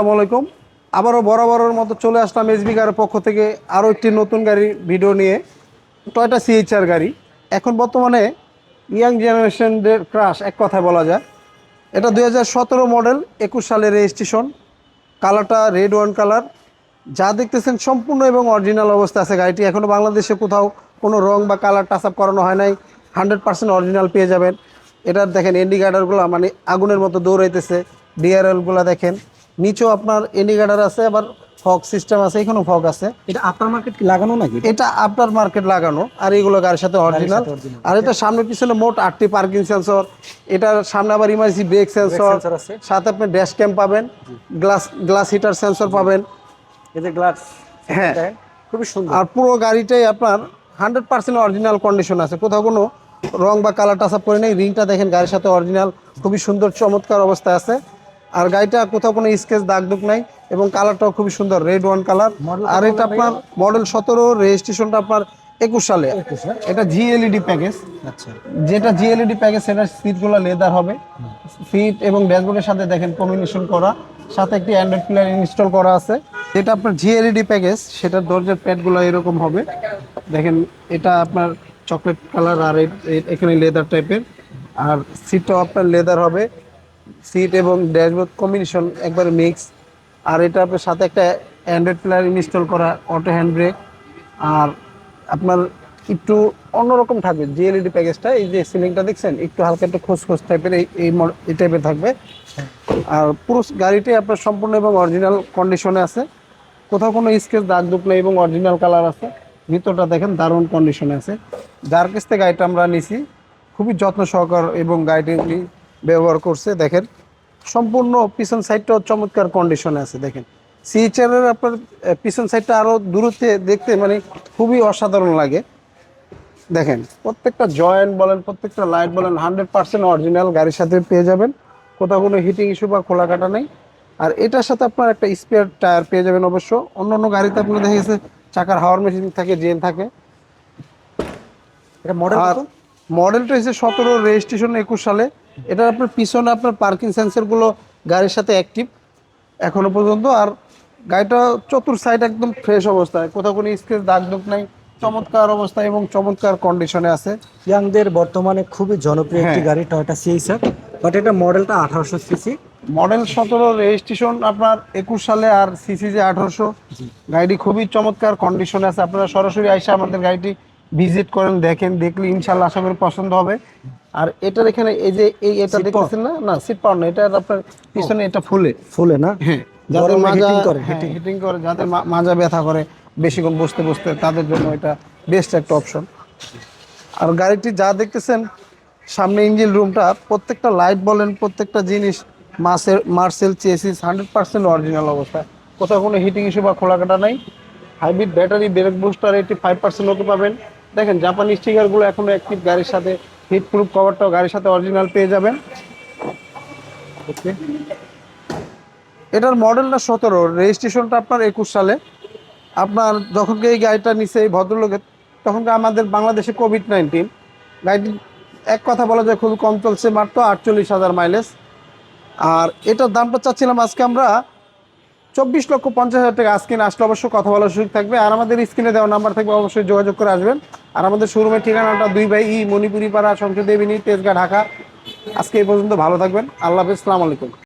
আসসালামু আলাইকুম। আবারও বরাবরের মতো চলে আসলাম এসবি কারের পক্ষ থেকে আরও একটি নতুন গাড়ির ভিডিও নিয়ে। টয়টা সিএইচআর গাড়ি। এখন বর্তমানে ইয়াং জেনারেশনদের ক্রাশ এক কথায় বলা যায়। এটা দু হাজার সতেরো মডেল একুশ সালের রেজিস্ট্রেশন কালারটা রেড ওয়ান কালার যা দেখতেছেন সম্পূর্ণ এবং অরিজিনাল অবস্থা আছে গাড়িটি। এখনও বাংলাদেশে কোথাও কোনো রং বা কালার টাচ আপ করানো হয় নাই। হান্ড্রেড পার্সেন্ট অরিজিনাল পেয়ে যাবেন। এটার দেখেন ইন্ডিকেটারগুলো মানে আগুনের মতো দৌড়াইতেছে। ডিআরএলগুলো দেখেন। নিচেও আপনার ইন্ডিকেটার আছে আবার ফগ সিস্টেম আছে এখানেও ফগ আছে। এটা আপনার মার্কেট কি লাগানো নাকি? এটা আপনার মার্কেট লাগানো আর এগুলো গাড়ির সাথে অরিজিনাল আর এটা সামনে পিছনে মোট আটটি পার্কিং সেন্সর এটার সামনে আবার ইমার্জেন্সি ব্রেক সেন্সর সাথে আপনি ড্যাশ ক্যাম পাবেন গ্লাস গ্লাস হিটার সেন্সর পাবেন। এই যে গ্লাস হ্যাঁ। খুবই সুন্দর। আর পুরো গাড়িটাই আপনার হান্ড্রেড পার্সেন্ট অরিজিনাল কন্ডিশন আছে। কোথাও কোনো রং বা কালার টাচ আপ করে নেই। রিংটা দেখেন গাড়ির সাথে অরিজিনাল খুবই সুন্দর চমৎকার অবস্থায় আছে। আর গাড়িটা কোথাও কোনো স্কেচ দাগ দুগ নাই এবং কালারটাও খুবই সুন্দর রেড ওয়ান কালার আর এটা আপনার মডেল সতেরো রেজিস্ট্রেশনটা আপনার একুশ সালে। এটা জিএলইডি প্যাকেজ আচ্ছা। যেটা জিএলইডি প্যাকেজ সেটার সিটগুলো লেদার হবে। সিট এবং ড্যাশবোর্ডের সাথে দেখেন কম্বিনেশন করা। সাথে একটি অ্যান্ড্রয়েড প্লেয়ার ইনস্টল করা আছে। যেটা আপনার জিএলইডি প্যাকেজ সেটার দরজার প্যাডগুলো এরকম হবে। দেখেন এটা আপনার চকলেট কালার আর এখানে লেদার টাইপের আর সিটটাও আপনার লেদার হবে। সিট এবং ড্যাশবোর্ড কম্বিনেশন একবারে মিক্স আর এটা আপনার সাথে একটা অ্যান্ড্রয়েড প্লেয়ার ইনস্টল করা অটো হ্যান্ড ব্রেক আর আপনার একটু অন্যরকম থাকবে জিএলইডি প্যাকেজটা এই যে সিলিংটা দেখছেন, একটু হালকা একটু খোঁজ খোঁজ টাইপের এই এই টাইপের থাকবে। আর পুরো গাড়িটাই আপনার সম্পূর্ণ এবং অরিজিনাল কন্ডিশনে আছে। কোথাও কোনো স্কেচ দাগ দুক নেই এবং অরিজিনাল কালার আছে। ভিতরটা দেখেন দারুণ কন্ডিশনে আছে। যার কাছ থেকে গাড়িটা আমরা নিছি। খুবই যত্ন সহকার এবং গাড়িটি ব্যবহার করছে দেখেন। সম্পূর্ণ পিছন সাইডটাও চমৎকার কন্ডিশনে আছে দেখেন। সিএইচআর এর আপনার পিছন সাইডটা আরও দূরত্বে দেখতে মানে খুবই অসাধারণ লাগে। দেখেন প্রত্যেকটা জয়েন্ট বলেন প্রত্যেকটা লাইট বলেন হান্ড্রেড পার্সেন্ট অরিজিনাল গাড়ির সাথে পেয়ে যাবেন। কোথাও কোনো হিটিং ইস্যু বা খোলা কাটা নেই। আর এটার সাথে আপনার একটা স্পেয়ার টায়ার পেয়ে যাবেন অবশ্য। অন্য অন্য গাড়িতে আপনার দেখা গেছে চাকার হাওয়ার মেশিন থাকে জেন থাকে। মডেল আর মডেলটা হচ্ছে সতেরো রেজিস্ট্রেশন একুশ সালে। এটা আপনার পিছনে আপনার পার্কিং সেন্সরগুলো গাড়ির সাথে অ্যাক্টিভ এখনও পর্যন্ত। আর গাড়িটা চতুর সাইড একদম ফ্রেশ অবস্থায়। কোথাও কোনো স্কেচ দাগ দুগ নাই। চমৎকার অবস্থায় এবং চমৎকার কন্ডিশনে আছে। ইয়াংদের বর্তমানে খুবই জনপ্রিয় একটি হ্যাঁ। গাড়ি টয়োটা সিএইচআর বাট এটা মডেলটা আঠারোশো সিসি মডেল সতেরো রেজিস্ট্রেশন আপনার একুশ সালে আর সিসি যে আঠারোশো। গাড়িটি খুবই চমৎকার কন্ডিশনে আছে। আপনারা সরাসরি আইসা আমাদের গাড়িটি ভিজিট করেন দেখেন দেখলে ইনশাল্লাহ আশা করি পছন্দ হবে। আর এটার এখানে এই যে এই এটা দেখতেছেন না? না সিট পাওয়ার না এটা আপনার পিছনে এটা ফুলে। ফুলে না? হ্যাঁ যাদের মাজা করে, হ্যাঁ, হিটিং করে যাদের মাজা ব্যথা করে বেশিক্ষণ বসতে বসতে তাদের জন্য এটা বেস্ট একটা অপশন আর গাড়িটি যা দেখতেছেন সামনে ইঞ্জিন রুমটা প্রত্যেকটা লাইট বলেন প্রত্যেকটা জিনিস মাসের মার্সেল চেসিস হান্ড্রেড পার্সেন্ট অরিজিনাল অবস্থায় কোথাও কোনো হিটিং ইস্যু বা খোলা কাটা নাই। Hybrid battery brake booster eighty five percent okay পাবেন। দেখেন জাপানি স্টিকারগুলো এখনও অ্যাক্টিভ গাড়ির সাথে হিট প্রুফ কভারটাও গাড়ির সাথে অরিজিনাল পেয়ে যাবেন। ওকে এটার মডেলটা সতেরো রেজিস্ট্রেশনটা আপনার একুশ সালে। আপনার যখন এই গাড়িটা নিছে এই ভদ্রলোকের, তখন আমাদের বাংলাদেশে কোভিড নাইন্টিন গাড়িটি এক কথা বলা যায়, খুবই কম চলছে মাত্র আটচল্লিশ হাজার মাইলেজ আর এটার দামটা চাচ্ছিলাম আজকে আমরা চব্বিশ লক্ষ পঞ্চাশ হাজার টাকা আজকে আসলে অবশ্যই কথা বলার সুযোগ থাকবে। আর আমাদের স্ক্রিনে দেওয়া নাম্বার থাকবে, অবশ্যই যোগাযোগ করে আসবেন। আর আমাদের শোরুমের ঠিকানাটা দুই ভাই, ই মণিপুরি পাড়া সংসদ দেবিনী তেজগা, ঢাকা। আজকে এই পর্যন্ত ভালো থাকবেন। আল্লাহ হাফিজ আলাইকুম।